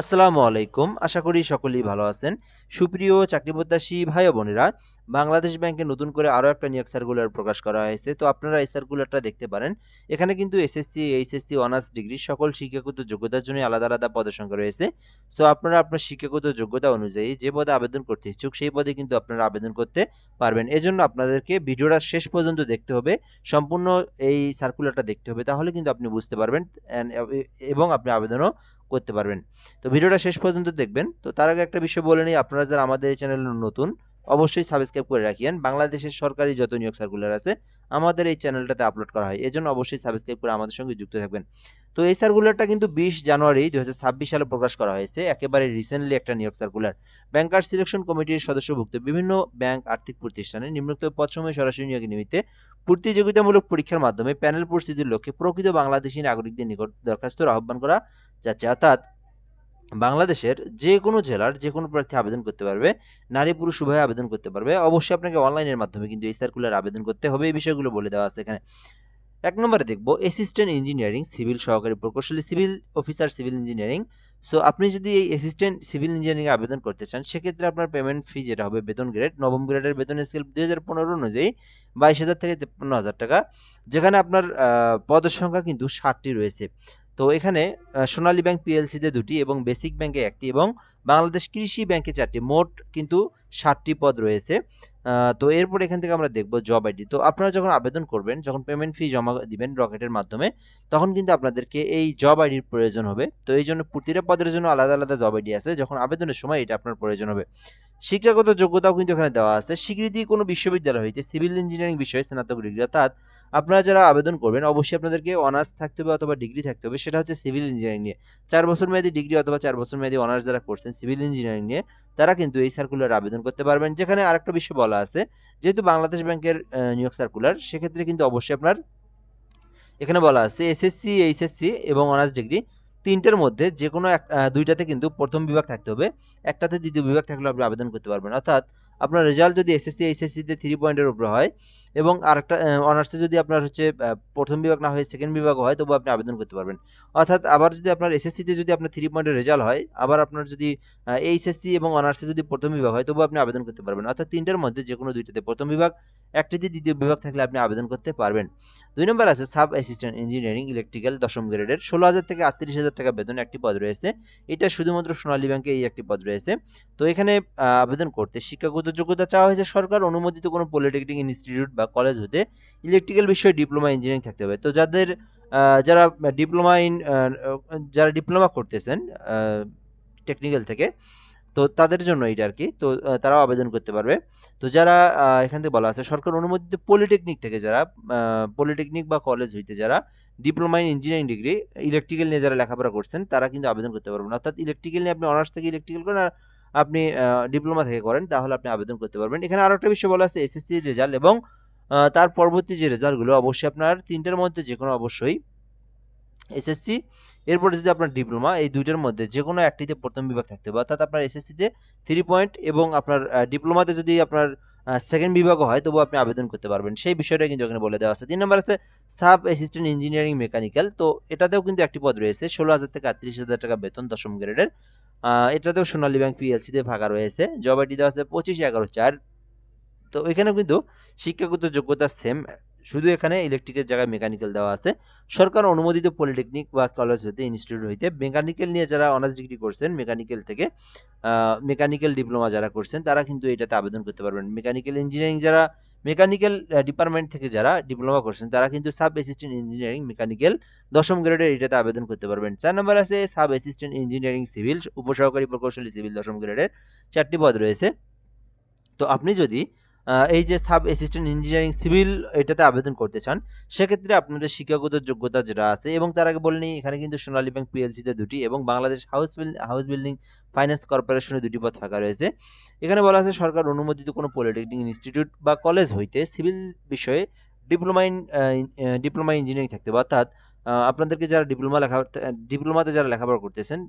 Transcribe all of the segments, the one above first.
আসসালামু আলাইকুম। আশা করি সকলেই ভালো আছেন। সুপ্রিয় চাকরি প্রত্যাশী ভাই বোনেরা, বাংলাদেশ ব্যাংকে নতুন করে আরও একটা নিয়োগ সার্কুলার প্রকাশ করা হয়েছে। তো আপনারা এই সার্কুলারটা দেখতে পারেন। এখানে কিন্তু এসএসসি এইচএসসি অনার্স ডিগ্রি সকল শিক্ষাগত যোগ্যতার জন্য আলাদা আলাদা পদের সংখ্যা রয়েছে। সো আপনারা আপনার শিক্ষাগত যোগ্যতা অনুযায়ী যে পদে আবেদন করতে ইচ্ছুক, সেই পদে কিন্তু আপনারা আবেদন করতে পারবেন। এজন্য আপনাদেরকে ভিডিওটা শেষ পর্যন্ত দেখতে হবে, সম্পূর্ণ এই সার্কুলারটা দেখতে হবে, তাহলে কিন্তু আপনি বুঝতে পারবেন এবং আপনি আবেদনও করতে পারবেন। তো ভিডিওটা শেষ পর্যন্ত দেখবেন। তো তার আগে একটা বিষয় বলে নিই, আপনারা যারা আমাদের এই চ্যানেলে নতুন অবশ্যই সাবস্ক্রাইব করে রাখিয়েন। বাংলাদেশের সরকারি যত নিয়োগ সার্কুলার আছে, আমাদের এই চ্যানেলটাতে আপলোড করা হয়। এজন্য অবশ্যই সাবস্ক্রাইব করে আমাদের সঙ্গে যুক্ত থাকবেন। তো এই সার্কুলারটা কিন্তু বিশ জানুয়ারি দুহাজার ছাব্বিশ সালে প্রকাশ করা হয়েছে। একেবারে রিসেন্টলি একটা নিয়োগ সার্কুলার ব্যাংকার সিলেকশন কমিটির সদস্যভুক্ত বিভিন্ন ব্যাংক আর্থিক প্রতিষ্ঠানে নিম্নোক্ত পদসমূহে সরাসরি নিয়োগের নিমিত্তে প্রতিযোগিতামূলক পরীক্ষার মাধ্যমে প্যানেল প্রস্তুতির লক্ষ্যে প্রকৃত বাংলাদেশি নাগরিকদের নিকট দরখাস্তর আহ্বান করা যাচ্ছে। অর্থাৎ বাংলাদেশের যে কোনো জেলার যে কোনো প্রার্থী আবেদন করতে পারবে, নারী পুরুষ উভয় আবেদন করতে পারবে। অবশ্যই আপনাকে অনলাইনের মাধ্যমে কিন্তু এই সার্কুলার আবেদন করতে হবে। এই বিষয়গুলো বলে দেওয়া আছে এখানে। এক নম্বরে দেখব অ্যাসিস্ট্যান্ট ইঞ্জিনিয়ারিং সিভিল সহকারী প্রকৌশলী civil officer civil engineering so আপনি যদি এই অ্যাসিস্ট্যান্ট সিভিল ইঞ্জিনিয়ারিং আবেদন করতে চান, সেক্ষেত্রে আপনার পেমেন্ট ফি যেটা হবে বেতন গ্রেড নবম গ্রেডের বেতন স্কেল দুই হাজার পনেরো অনুযায়ী বাইশ হাজার থেকে তেপ্পান্ন হাজার টাকা। যেখানে আপনার পদের সংখ্যা কিন্তু ষাটটি রয়েছে। তো এখানে সোনালী ব্যাংক পিএলসিতে দুটি এবং বেসিক ব্যাংকে একটি এবং বাংলাদেশ কৃষি ব্যাংকে চারটি। মোট কিন্তু ষাটটি পদ রয়েছে। তো এরপর এখান থেকে আমরা দেখব জব আইডি তো আপনারা যখন আবেদন করবেন, যখন পেমেন্ট ফি জমা দিবেন রকেটের মাধ্যমে, তখন কিন্তু আপনাদেরকে এই জব আইডির প্রয়োজন হবে। তো এই জন্য প্রতিটা পদের জন্য আলাদা আলাদা জব আইডি আছে। যখন আবেদনের সময় এটা আপনার প্রয়োজন হবে। শিক্ষাগত যোগ্যতাও কিন্তু এখানে দেওয়া আছে। স্বীকৃতি কোনো বিশ্ববিদ্যালয় হইতে সিভিল ইঞ্জিনিয়ারিং বিষয়ে স্নাতক ডিগ্রি, অর্থাৎ আপনারা যারা আবেদন করবেন, অবশ্যই আপনাদেরকে অনার্স থাকতে হবে অথবা ডিগ্রি থাকতে হবে, সেটা হচ্ছে সিভিল ইঞ্জিনিয়ারিং নিয়ে। চার বছর মেয়াদী ডিগ্রি অথবা চার বছর মেয়াদী অনার্স যারা করছেন সিভিল ইঞ্জিনিয়ারিং নিয়ে, তারা কিন্তু এই সার্কুলার আবেদন করতে পারবেন। যেখানে আরেকটা বিষয় বলা আছে, যেহেতু বাংলাদেশ ব্যাংকের নিয়োগ সার্কুলার সেক্ষেত্রে কিন্তু অবশ্যই আপনার এখানে বলা আছে এসএসসি, এইচএসসি এবং অনার্স ডিগ্রি। তিনটের মধ্যে যে কোনো এক দুইটাতে কিন্তু প্রথম বিভাগ থাকতে হবে। একটাতে দ্বিতীয় বিভাগ থাকলে আপনি আবেদন করতে পারবেন। অর্থাৎ আপনার রেজাল্ট যদি এসএসসি এইচএসসিতে থ্রি পয়েন্টের উপরে হয় এবং আরেকটা অনার্সে যদি আপনার হচ্ছে প্রথম বিভাগ না হয় সেকেন্ড বিভাগ হয় তবু আপনি আবেদন করতে পারবেন। অর্থাৎ আবার যদি আপনার এসএসসিতে যদি আপনার থ্রি পয়েন্টের রেজাল্ট হয়, আবার আপনার যদি এইচএসসি এবং অনার্সে যদি প্রথম বিভাগ হয় তবু আপনি আবেদন করতে পারবেন। অর্থাৎ তিনটার মধ্যে যে কোনো দুইটাতে প্রথম বিভাগ, একটিতে দ্বিতীয় বিভাগ থাকলে আপনি আবেদন করতে পারবেন। দুই নম্বর আছে, সাব অ্যাসিস্ট্যান্ট ইঞ্জিনিয়ারিং ইলেকট্রিক্যাল দশম গ্রেডের ষোলো হাজার থেকে আটত্রিশ হাজার টাকা বেতন একটি পদ রয়েছে। এটা শুধুমাত্র সোনালী ব্যাংকে এই একটি পদ রয়েছে। তো এখানে আবেদন করতে শিক্ষাগত যোগ্যতা চাওয়া হয়েছে সরকার, অনুমোদিত কোনো পলিটেকনিক ইনস্টিটিউট কলেজ হতে ইলেকট্রিক্যাল বিষয়ে ডিপ্লোমা ইঞ্জিনিয়ারিং থাকতে হবে। তো যাদের যারা ডিপ্লোমা ইন যারা ডিপ্লোমা করতেছেন টেকনিক্যাল থেকে, তো তাদের জন্য এটা আর কি তো তারাও আবেদন করতে পারবে। তো যারা এখান থেকে বলা আছে, সরকার অনুমোদিত পলিটেকনিক থেকে যারা পলিটেকনিক বা কলেজ হইতে যারা diploma in engineering degree electrical নিয়ে যারা লেখাপড়া করছেন, তারা কিন্তু আবেদন করতে পারবেন অর্থাৎ ইলেকট্রিক্যাল নিয়ে আপনি অনার্স থেকে ইলেকট্রিক্যাল করেন আর আপনি ডিপ্লোমা থেকে করেন, তাহলে আপনি আবেদন করতে পারবেন। এখানে আরও একটা বিষয় বলা আছে এসএসসি রেজাল্ট এবং তার পরবর্তী যে রেজাল্টগুলো অবশ্যই আপনার তিনটার মধ্যে যে কোনো অবশ্যই এসএসসি এরপরে যদি আপনার ডিপ্লোমা এই দুইটার মধ্যে যে কোনো একটিতে প্রথম বিভাগ থাকতে হবে। অর্থাৎ আপনার এসএসসিতে থ্রি পয়েন্ট এবং আপনার ডিপ্লোমাতে যদি আপনার সেকেন্ড বিভাগও হয় তবু আপনি আবেদন করতে পারবেন। সেই বিষয়টা কিন্তু এখানে বলে দেওয়া আছে। তিন নম্বর আছে সাব অ্যাসিস্ট্যান্ট ইঞ্জিনিয়ারিং মেকানিক্যাল তো এটাতেও কিন্তু একটি পদ রয়েছে। ষোলো হাজার থেকে আটত্রিশ হাজার টাকা বেতন দশম গ্রেডের এটাতেও সোনালী ব্যাংক পিএলসিতে ফাঁকা রয়েছে। জব আইডি দেওয়া আছে পঁচিশ এগারো চার। তো এখানে কিন্তু শিক্ষাগত যোগ্যতা সেম শুধু এখানে ইলেকট্রিকের জায়গায় মেকানিক্যাল দেওয়া আছে। সরকার অনুমোদিত পলিটেকনিক বা কলেজ হইতে ইনস্টিটিউট হইতে মেকানিক্যাল নিয়ে যারা অনার্স ডিগ্রি করছেন মেকানিক্যাল থেকে মেকানিক্যাল ডিপ্লোমা যারা করছেন, তারা কিন্তু এটাতে আবেদন করতে পারবেন। মেকানিক্যাল ইঞ্জিনিয়ারিং যারা মেকানিক্যাল ডিপার্টমেন্ট থেকে যারা ডিপ্লোমা করছেন, তারা কিন্তু সাব অ্যাসিস্ট্যান্ট ইঞ্জিনিয়ারিং মেকানিক্যাল দশম গ্রেডের এটাতে আবেদন করতে পারবেন। চার নম্বর আছে সাব অ্যাসিস্ট্যান্ট ইঞ্জিনিয়ারিং সিভিল উপসহকারী প্রকৌশলী সিভিল দশম গ্রেডের চারটি পদ রয়েছে। তো আপনি যদি এই যে সাব অ্যাসিস্ট্যান্ট ইঞ্জিনিয়ারিং সিভিল এটাতে আবেদন করতে চান, সেক্ষেত্রে আপনাদের শিক্ষাগত যোগ্যতা যেটা আছে এবং তার আগে বলে নিই, এখানে কিন্তু সোনালী ব্যাংক পিএলসিতে দুটি এবং Bangladesh house house building finance কর্পোরেশনে দুটি পদ ফাঁকা রয়েছে। এখানে বলা আছে, সরকার অনুমোদিত কোনো পলিটেকনিক ইনস্টিটিউট বা কলেজ হইতে সিভিল বিষয়ে ডিপ্লোমা ইন ডিপ্লোমা ইঞ্জিনিয়ারিং থাকতে অর্থাৎ আপনাদেরকে যারা ডিপ্লোমা লেখা ডিপ্লোমাতে যারা লেখাপড়া করতেছেন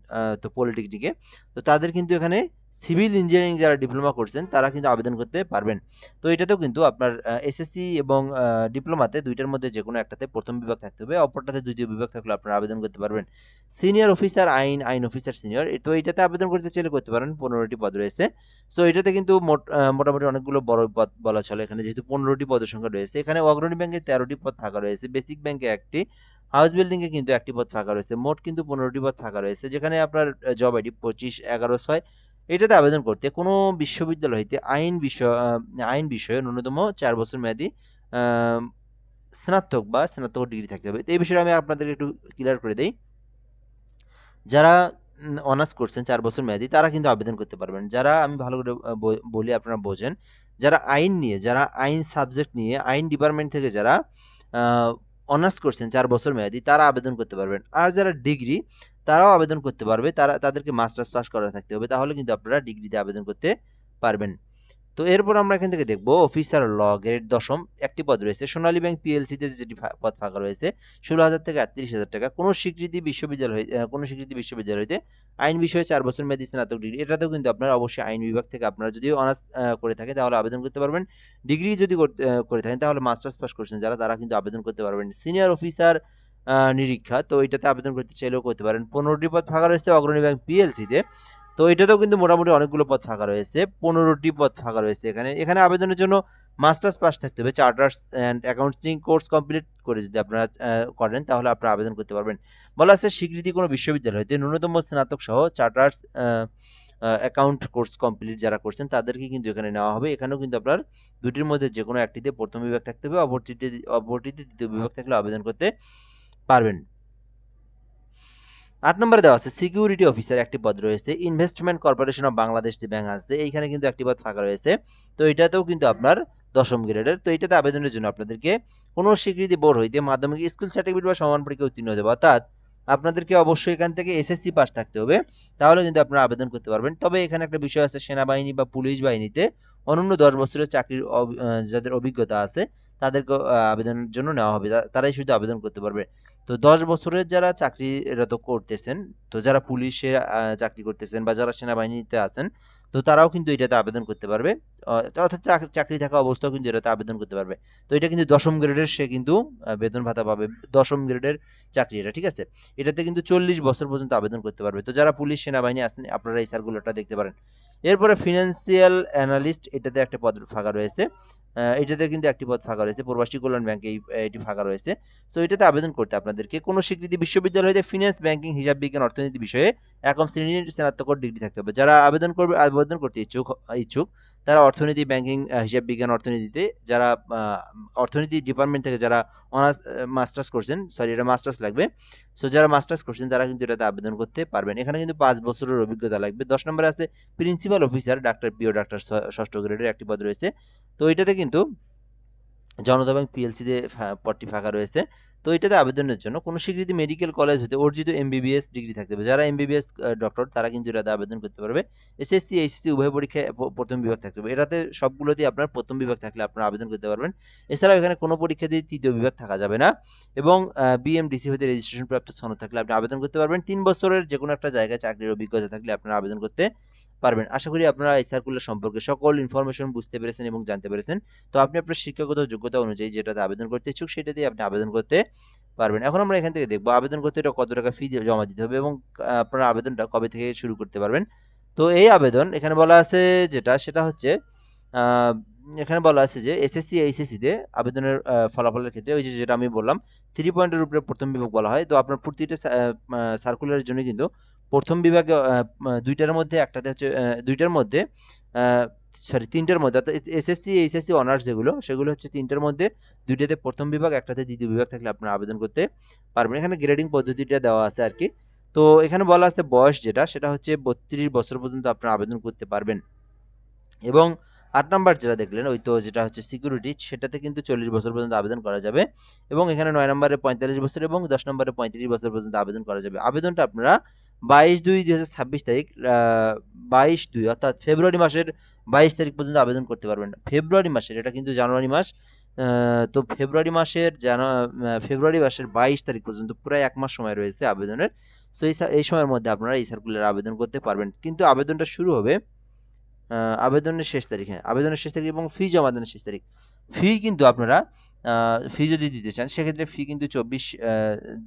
তো পলিটেকনিকে তো তাদের কিন্তু এখানে সিভিল ইঞ্জিনিয়ারিং যারা ডিপ্লোমা করছেন, তারা কিন্তু আবেদন করতে পারবেন। তো এটাতেও কিন্তু আপনার এসএসসি এবং ডিপ্লোমাতে দুইটার মধ্যে যে কোনো একটাতে প্রথম বিভাগ থাকতে হবে, অপরটাতে দ্বিতীয় বিভাগ থাকলে আপনারা আবেদন করতে পারবেন। সিনিয়র অফিসার, আইন আইন অফিসার সিনিয়র তো এটাতে আবেদন করতে চাইলে করতে পারেন, পনেরোটি পদ রয়েছে। সো এটাতে কিন্তু মোট- মোটামুটি অনেকগুলো বড় পদ বলা চলে এখানে, যেহেতু পনেরোটি পদের সংখ্যা রয়েছে। এখানে অগ্রণী ব্যাংকে তেরোটি পদ ফাঁকা রয়েছে, বেসিক ব্যাংকে একটি, হাউস বিল্ডিংয়ে কিন্তু একটি পদ ফাঁকা রয়েছে, মোট কিন্তু পনেরোটি পদ ফাঁকা রয়েছে, যেখানে আপনার জব আইডি পঁচিশ, এগারো, ছয় এটাতে আবেদন করতে কোনো বিশ্ববিদ্যালয় হইতে আইন বিষয় আইন বিষয়ে ন্যূনতম চার বছর মেয়াদী স্নাতক বা স্নাতক ডিগ্রি থাকতে হবে। তো এই বিষয়ে আমি আপনাদেরকে একটু ক্লিয়ার করে দেই। যারা অনার্স করছেন চার বছর মেয়াদী, তারা কিন্তু আবেদন করতে পারবেন। যারা, আমি ভালো করে বলি আপনারা বোঝেন। যারা আইন নিয়ে, যারা আইন সাবজেক্ট নিয়ে, আইন ডিপার্টমেন্ট থেকে যারা অনার্স করছেন চার বছর মেয়াদি, তারা আবেদন করতে পারবেন। আর যারা ডিগ্রি তারাও আবেদন করতে পারবে। তারা, তাদেরকে মাস্টার্স পাস করা থাকতে হবে। তাহলে কিন্তু আপনারা ডিগ্রিতে আবেদন করতে পারবেন। তো এরপর আমরা এখান থেকে দেখব অফিসার ল গ্রেড দশম একটি পদ রয়েছে। সোনালী ব্যাংক পিএলসিতে যেটি পদ ফাঁকা রয়েছে, ষোলো হাজার থেকে আটত্রিশ হাজার টাকা। কোনো স্বীকৃতি বিশ্ববিদ্যালয় কোনো স্বীকৃতি বিশ্ববিদ্যালয় হইতে আইন বিষয়ে চার বছর মেয়াদী স্নাতক ডিগ্রি এটাতেও কিন্তু আপনারা অবশ্যই আইন বিভাগ থেকে আপনারা যদি অনার্স করে থাকেন তাহলে আবেদন করতে পারবেন। ডিগ্রি যদি করে থাকেন, তাহলে মাস্টার্স পাস করছেন যারা, তারা কিন্তু আবেদন করতে পারবেন। সিনিয়র অফিসার নিরীক্ষা, তো এটাতে আবেদন করতে চাইলেও করতে পারেন। পনেরোটি পদ ফাঁকা রয়েছে অগ্রণী ব্যাংক পিএলসিতে তো এটাতেও কিন্তু মোটামুটি অনেকগুলো পদ ফাঁকা রয়েছে, পনেরোটি পদ ফাঁকা রয়েছে এখানে। এখানে আবেদনের জন্য মাস্টার্স পাস থাকতে হবে, charters and accounting course complete করে যদি আপনারা করেন তাহলে আপনারা আবেদন করতে পারবেন। বলা আছে স্বীকৃতি কোনো বিশ্ববিদ্যালয় হইতে ন্যূনতম স্নাতক সহ চার্টার্স অ্যাকাউন্ট কোর্স কমপ্লিট যারা করছেন তাদেরকে কিন্তু এখানে নেওয়া হবে। এখানেও কিন্তু আপনার দুটির মধ্যে যে কোনো একটিতে প্রথম বিভাগ থাকতে হবে অপরটিতে অপরটিতে দ্বিতীয় বিভাগ থাকলে আবেদন করতে পারবেন। আট নম্বরে দেওয়া আছে সিকিউরিটি অফিসার একটি পদ রয়েছে ইনভেস্টমেন্ট কর্পোরেশন অফ বাংলাদেশ যে ব্যাংক আছে, এইখানে কিন্তু একটি পদ ফাঁকা রয়েছে। তো এটাতেও কিন্তু আপনার দশম গ্রেডের তো এটাতে আবেদনের জন্য আপনাদেরকে কোনো স্বীকৃতি বোর্ড হইতে মাধ্যমিক স্কুল সার্টিফিকেট বা সমান পরীক্ষা উত্তীর্ণ হতে হবে। অর্থাৎ আপনাদেরকে অবশ্যই এখান থেকে এসএসসি পাস থাকতে হবে, তাহলে কিন্তু আপনারা আবেদন করতে পারবেন। তবে এখানে একটা বিষয় আছে, সেনাবাহিনী বা পুলিশ বাহিনীতে অনন্য দশ বছরের চাকরির যাদের অভিজ্ঞতা আছে তাদেরকে আবেদনের জন্য নেওয়া হবে। তারাই শুধু আবেদন করতে পারবে। তো দশ বছরের যারা চাকরিরত করতেছেন, তো যারা পুলিশে চাকরি করতেছেন বা যারা সেনাবাহিনীতে আছেন, তো তারাও কিন্তু এটাতে আবেদন করতে পারবে। অর্থাৎ চাকরি থাকা অবস্থাও কিন্তু এটাতে আবেদন করতে পারবে। তো এটা কিন্তু দশম গ্রেডের সে কিন্তু বেতন ভাতা পাবে। দশম গ্রেডের চাকরি এটা, ঠিক আছে? এটাতে কিন্তু চল্লিশ বছর পর্যন্ত আবেদন করতে পারবে। তো যারা পুলিশ, সেনাবাহিনী আছেন, আপনারা এই সার্কুলারটা দেখতে পারেন। এরপরে ফিনান্সিয়াল অ্যানালিস্ট এটাতে একটা পদ ফাঁকা রয়েছে। এটাতে কিন্তু একটি পদ ফাঁকা রয়েছে প্রবাসী কল্যাণ ব্যাংকে এটি ফাঁকা রয়েছে। তো এটাতে আবেদন করতে আপনাদেরকে কোনো স্বীকৃতি বিশ্ববিদ্যালয় হইতে ফিনান্স ব্যাংকিং হিসাব বিজ্ঞান, অর্থনীতি বিষয়ে একম শ্রেণির স্নাতকোত্তর ডিগ্রি থাকতে হবে। যারা আবেদন করবে, আবেদন করতে ইচ্ছুক ইচ্ছুক, তারা অর্থনীতি ব্যাংকিং হিসাব বিজ্ঞান, অর্থনীতিতে যারা অর্থনীতি ডিপার্টমেন্ট থেকে যারা অনার্স মাস্টার্স করছেন সরি এটা মাস্টার্স লাগবে। সো যারা মাস্টার্স করছেন, তারা কিন্তু এটাতে আবেদন করতে পারবেন। এখানে কিন্তু পাঁচ বছরের অভিজ্ঞতা লাগবে। দশ নম্বরে আছে প্রিন্সিপাল অফিসার ডাক্তার পিও ডাক্তার ষষ্ঠ গ্রেডের একটি পদ রয়েছে। তো এটাতে কিন্তু জনতা ব্যাংক পিএলসিতে পদটি ফাঁকা রয়েছে। তো এটাতে আবেদনের জন্য কোনো স্বীকৃতি মেডিকেল কলেজ হতে অর্জিত এমবিবিএস ডিগ্রি থাকতে হবে। যারা এমবিবিএস ডক্টর তারা কিন্তু এটাতে আবেদন করতে পারবে। এসএসসি এইচএসসি উভয় পরীক্ষায় প্রথম বিভাগ থাকতে হবে। এটাতে সবগুলোতেই আপনার প্রথম বিভাগ থাকলে আপনারা আবেদন করতে পারবেন। এছাড়াও এখানে কোনো পরীক্ষাতেই তৃতীয় বিভাগ থাকা যাবে না এবং বিএমডিসি হতে রেজিস্ট্রেশন প্রাপ্ত সনদ থাকলে আপনি আবেদন করতে পারবেন। তিন বছরের যে কোনো একটা জায়গায় চাকরির অভিজ্ঞতা থাকলে আপনারা আবেদন করতে পারবেন। আশা করি আপনারা এই সার্কুলার সম্পর্কে সকল ইনফরমেশন বুঝতে পেরেছেন এবং জানতে পেরেছেন। তো আপনি আপনার শিক্ষাগত যোগ্যতা অনুযায়ী যেটাতে আবেদন করতে ইচ্ছুক সেটা দিয়ে আপনি আবেদন করতে পারবেন। এখন আমরা এখান থেকে দেখব আবেদন করতে এটা কত টাকা ফি জমা দিতে হবে এবং আপনারা আবেদনটা কবে থেকে শুরু করতে পারবেন। তো এই আবেদন এখানে বলা আছে যেটা, সেটা হচ্ছে এখানে বলা আছে যে এসএসসি এইচএসসিতে আবেদনের ফলাফলের ক্ষেত্রে ওই যে যেটা আমি বললাম থ্রি পয়েন্টের উপরে প্রথম বিভাগ বলা হয়। তো আপনার প্রতিটা সার্কুলারের জন্য কিন্তু প্রথম বিভাগে দুইটার মধ্যে একটাতে হচ্ছে দুইটার মধ্যে সরি তিনটার মধ্যে, অর্থাৎ এসএসসি, এইচএসসি অনার্স যেগুলো, সেগুলো হচ্ছে তিনটার মধ্যে, দুইটাতে প্রথম বিভাগ, একটাতে দ্বিতীয় বিভাগ থাকলে আপনারা আবেদন করতে পারবেন। এখানে গ্রেডিং পদ্ধতিটা দেওয়া আছে আর কি তো এখানে বলা আছে বয়স যেটা, সেটা হচ্ছে বত্রিশ বছর পর্যন্ত আপনারা আবেদন করতে পারবেন। এবং আট নাম্বার যেটা দেখলেন, ওই তো যেটা হচ্ছে সিকিউরিটি সেটাতে কিন্তু চল্লিশ বছর পর্যন্ত আবেদন করা যাবে। এবং এখানে নয় নম্বরে পঁয়তাল্লিশ বছর এবং দশ নম্বরে পঁয়ত্রিশ বছর পর্যন্ত আবেদন করা যাবে। আবেদনটা আপনারা বাইশ দুই দুই হাজার ছাব্বিশ তারিখ বাইশ দুই, অর্থাৎ ফেব্রুয়ারি মাসের বাইশ তারিখ পর্যন্ত আবেদন করতে পারবেন। ফেব্রুয়ারি মাসের, এটা কিন্তু জানুয়ারি মাস। তো ফেব্রুয়ারি মাসের জানা ফেব্রুয়ারি মাসের বাইশ তারিখ পর্যন্ত প্রায় এক মাস সময় রয়েছে আবেদনের। সো এই সময়ের মধ্যে আপনারা এই সার্কুলার আবেদন করতে পারবেন। কিন্তু আবেদনটা শুরু হবে আবেদনের শেষ তারিখ। আবেদনের শেষ তারিখ এবং ফি জমা দানের শেষ তারিখ। ফি কিন্তু আপনারা ফি যদি দিতে চান, সেক্ষেত্রে ফি কিন্তু চব্বিশ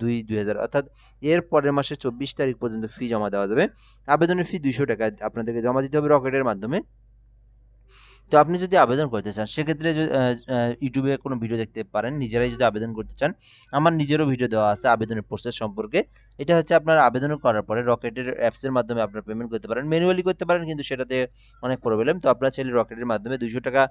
দুই দুই হাজার। অর্থাৎ এর পরের মাসে চব্বিশ তারিখ পর্যন্ত ফি জমা দেওয়া যাবে। আবেদনের ফি দুইশো টাকা আপনাদেরকে জমা দিতে হবে রকেটের মাধ্যমে। তো আপনি যদি আবেদন করতে চান, সেক্ষেত্রে ইউটিউবে কোনো ভিডিও দেখতে পারেন, নিজেরাই যদি আবেদন করতে চান। আমার নিজেরও ভিডিও দেওয়া আছে আবেদনের প্রসেস সম্পর্কে। এটা হচ্ছে আপনার আবেদন করার পরে রকেটের অ্যাপসের মাধ্যমে আপনার পেমেন্ট করতে পারেন। ম্যানুয়ালি করতে পারেন, কিন্তু সেটাতে অনেক প্রবলেম তো আপনার ছেলে রকেটের মাধ্যমে দুইশো টাকা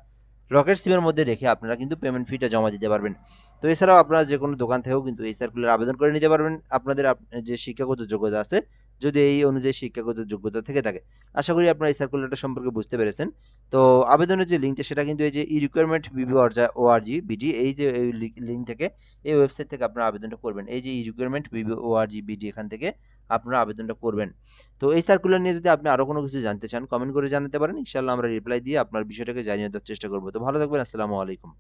রকেট সিমের মধ্যে রেখে আপনারা কিন্তু পেমেন্ট ফিটা জমা দিতে পারবেন। তো এছাড়াও আপনারা যে কোনো দোকান থেকেও কিন্তু এই সার্কুলার আবেদন করে নিতে পারবেন। আপনাদের আপ- যে শিক্ষাগত যোগ্যতা আছে, যদি এই অনুযায়ী শিক্ষাগত যোগ্যতা থেকে থাকে। আশা করি আপনারা এই সার্কুলারটা সম্পর্কে বুঝতে পেরেছেন। তো আবেদনের যে লিঙ্কটা সেটা কিন্তু এই যে ই রিকোয়ারমেন্ট বিবি অর্জা ওআরজি বিডি এই যে লিঙ্ক থেকে, এই ওয়েবসাইট থেকে আপনারা আবেদনটা করবেন। এই যে e requirement BB ORG BD এখান থেকে আপনারা আবেদনটা করবেন। তো এই সার্কুলার নিয়ে যদি আপনি আরও কোনো কিছু জানতে চান কমেন্ট করে জানাতে পারেন। ইনশাল্লাহ আমরা রিপ্লাই দিয়ে আপনার বিষয়টাকে জানিয়ে দেওয়ার চেষ্টা করব। তো ভালো থাকবেন, আসসালামু আলাইকুম।